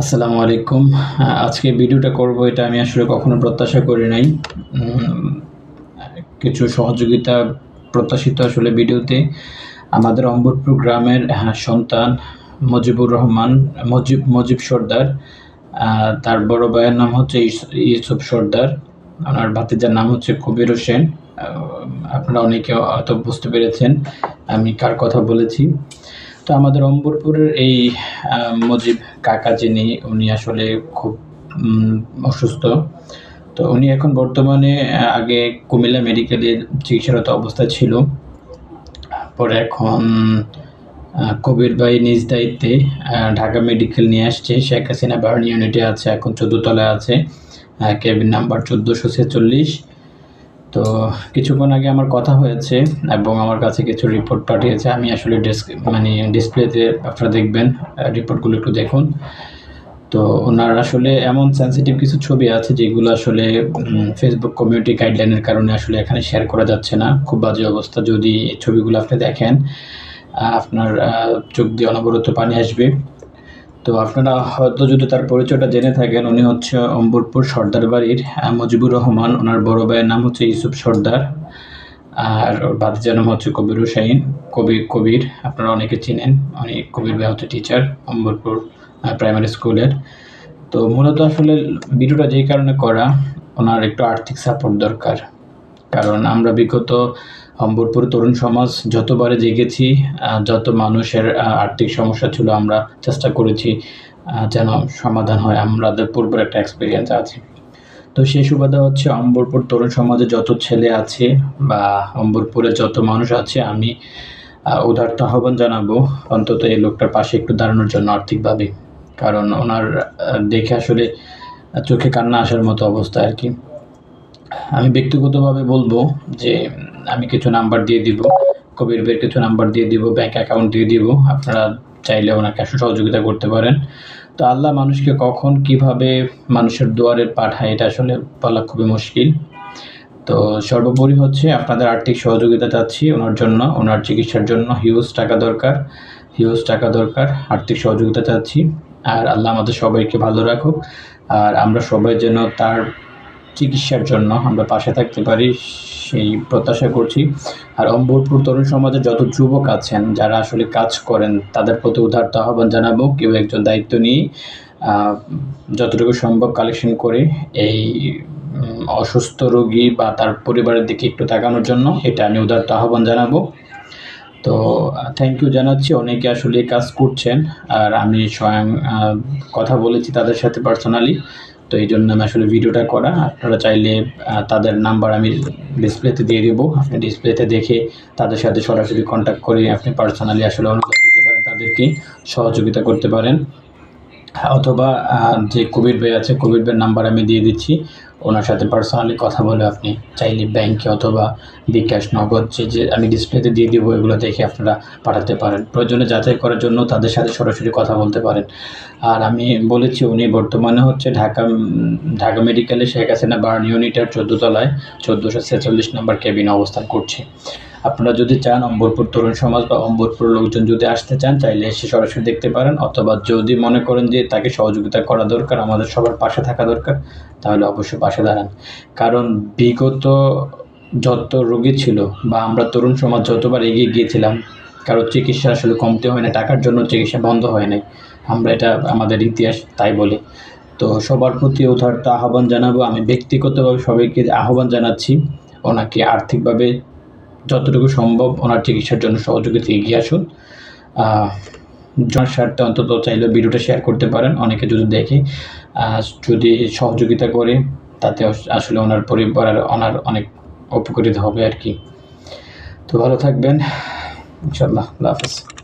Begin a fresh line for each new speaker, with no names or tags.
আসসালামু আলাইকুম। আজকে ভিডিওটা করব, এটা আমি আসলে কখনো প্রত্যাশা করি নাই। কিছু সহযোগিতা প্রত্যাশিত আসলে ভিডিওতে। আমাদের অম্বরপুর গ্রামের সন্তান মজিবুর রহমান, মজিব মজিব সর্দার তার বড় ভাইয়ের নাম হচ্ছে ইউসুফ সর্দার। ওনার ভাতিজার নাম হচ্ছে কবির হোসেন। আপনারা অনেকে হয়তো বুঝতে পেরেছেন আমি কার কথা বলেছি। তো আমাদের অম্বরপুরের এই মজিব কাকা যিনি, উনি আসলে খুব অসুস্থ। তো উনি এখন বর্তমানে আগে কুমিল্লা মেডিকেলে চিকিৎসারত অবস্থায় ছিল। পরে এখন কবির ভাই নিজ দায়িত্বে ঢাকা মেডিকেল নিয়ে আসছে। শেখ হাসিনা বার্ন ইউনিটে আছে, এখন চোদ্দ তলায় আছে কেবিন নাম্বার চোদ্দোশো ছেচল্লিশ। তো কিছুক্ষণ আগে আমার কথা হয়েছে এবং আমার কাছে কিছু রিপোর্ট পাঠিয়েছে। আমি আসলে ডেস্ক মানে ডিসপ্লেতে আপনারা দেখবেন রিপোর্টগুলো একটু দেখুন। তো ওনার আসলে এমন সেন্সিটিভ কিছু ছবি আছে যেগুলো আসলে ফেসবুক কমিউনিটি গাইডলাইনের কারণে আসলে এখানে শেয়ার করা যাচ্ছে না। খুব বাজে অবস্থা যদি ছবিগুলো আপনি দেখেন আপনার চোখ দিয়ে অনবরত পানি আসবে। তো আপনারা হয়তো যদি তার পরিচয়টা জেনে থাকেন, উনি হচ্ছে অম্বরপুর সর্দার বাড়ির মুজিবুর রহমান। ওনার বড় ভাইয়ের নাম হচ্ছে ইউসুফ সর্দার, আর ওর ভাতিজার নাম হচ্ছে কবির হুসাইন। কবি, কবির, আপনারা অনেকে চিনেন। উনি কবির ভাই হচ্ছে টিচার অম্বরপুর প্রাইমারি স্কুলের তো মূলত আসলে ভিডিওটা যেই কারণে করা, ওনার একটু আর্থিক সাপোর্ট দরকার। কারণ আমরা বিগত অম্বরপুর তরুণ সমাজ যতবারে জেগেছি যত মানুষের আর্থিক সমস্যা ছিল, আমরা চেষ্টা করেছি যেন সমাধান হয়। আমাদের পূর্বের একটা এক্সপিরিয়েন্স আছে। তো সেই সুবাদে হচ্ছে অম্বরপুর তরুণ সমাজে যত ছেলে আছে বা অম্বরপুরে যত মানুষ আছে, আমি উদারত আহ্বান জানাব অন্তত এই লোকটার পাশে একটু দাঁড়ানোর জন্য আর্থিকভাবে। কারণ ওনার দেখে আসলে চোখে কান্না আসার মতো অবস্থা আর কি। আমি ব্যক্তিগতভাবে বলব যে, আমি কিছু নাম্বার দিয়ে দিব, কবির বের কিছু নাম্বার দিয়ে দিব ব্যাংক অ্যাকাউন্ট দিয়ে দিব, আপনারা চাইলে ওনাকে সহযোগিতা করতে পারেন। তো আল্লাহ মানুষকে কখন কীভাবে মানুষের দুয়ারে পাঠায়, এটা আসলে বলা খুবই মুশকিল। তো সর্বোপরি হচ্ছে আপনাদের আর্থিক সহযোগিতা চাচ্ছি ওনার জন্য, ওনার চিকিৎসার জন্য হিউজ টাকা দরকার, হিউজ টাকা দরকার, আর্থিক সহযোগিতা চাচ্ছি। আর আল্লাহ আমাদের সবাইকে ভালো রাখুক। আর আমরা সবাই যেন তার চিকিৎসার জন্য আমরা পাশে থাকতে পারি, সেই প্রত্যাশা করছি। আর অম্বরপুর তরুণ সমাজে যত যুবক আছেন, যারা আসলে কাজ করেন, তাদের প্রতি উদারত আহ্বান জানাব। কেউ একজন দায়িত্ব নিয়ে যতটুকু সম্ভব কালেকশন করে এই অসুস্থ রোগী বা তার পরিবারের দিকে একটু তাকানোর জন্য এটা আমি উদারত আহ্বান জানাব। তো থ্যাংক ইউ জানাচ্ছি। অনেকে আসলে কাজ করছেন, আর আমি স্বয়ং কথা বলেছি তাদের সাথে পার্সোনালি তো এই জন্য আমি আসলে ভিডিওটা করা। আপনারা চাইলে তাদের নাম্বার আমি ডিসপ্লেতে দিয়ে দেবো। আপনি ডিসপ্লেতে দেখে তাদের সাথে সরাসরি কন্ট্যাক্ট করে আপনি পার্সোনালি আসলে অনুদান দিতে পারেন, তাদেরকে সহযোগিতা করতে পারেন। অথবা যে কবির ভাই আছে, কবির ভাইয়ের নাম্বার আমি দিয়ে দিচ্ছি। ওনার সাথে পার্সোনালি কথা বলে আপনি চাইলে ব্যাংকে অথবা বিকাশ নগদ যে যে আমি ডিসপ্লেতে দিয়ে দিব এগুলো দেখে আপনারা পাঠাতে পারেন। প্রয়োজনে যাচাই করার জন্য তাদের সাথে সরাসরি কথা বলতে পারেন। আর আমি বলেছি, উনি বর্তমানে হচ্ছে ঢাকা ঢাকা মেডিকেলে শেখ হাসিনা বার্ন ইউনিটের চোদ্দ তলায় চোদ্দোশো ছেচল্লিশ নম্বর কেবিনে অবস্থান করছে। আপনারা যদি চান অম্বরপুর তরুণ সমাজ বা অম্বরপুর লোকজন যদি আসতে চান, চাইলে এসে সরাসরি দেখতে পারেন, অথবা যদি মনে করেন যে তাকে সহযোগিতা করা দরকার, আমাদের সবার পাশে থাকা দরকার, তাহলে অবশ্যই পাশে দাঁড়ান। কারণ বিগত যত রোগী ছিল বা আমরা তরুণ সমাজ যতবার এগিয়ে গিয়েছিলাম, কারও চিকিৎসা আসলে কমতে হয় না টাকার জন্য চিকিৎসা বন্ধ হয় নাই। আমরা এটা আমাদের ইতিহাস তাই বলি। তো সবার প্রতি উদারত আহ্বান জানাব। আমি ব্যক্তিগতভাবে সবাইকে আহ্বান জানাচ্ছি, ওনাকে আর্থিকভাবে যতটুকু সম্ভব ওনার চিকিৎসার জন্য সহযোগিতা এগিয়ে আসুন। জনস্বার্থে অন্তত চাইলে ভিডিওটা শেয়ার করতে পারেন, অনেকে যদি দেখে। যদি সহযোগিতা করে, তাতে আসলে ওনার পরিবার আর ওনার অনেক উপকৃত হবে আর কি। তো ভালো থাকবেন। ইনশাল্লাহ আল্লাহ হাফেজ।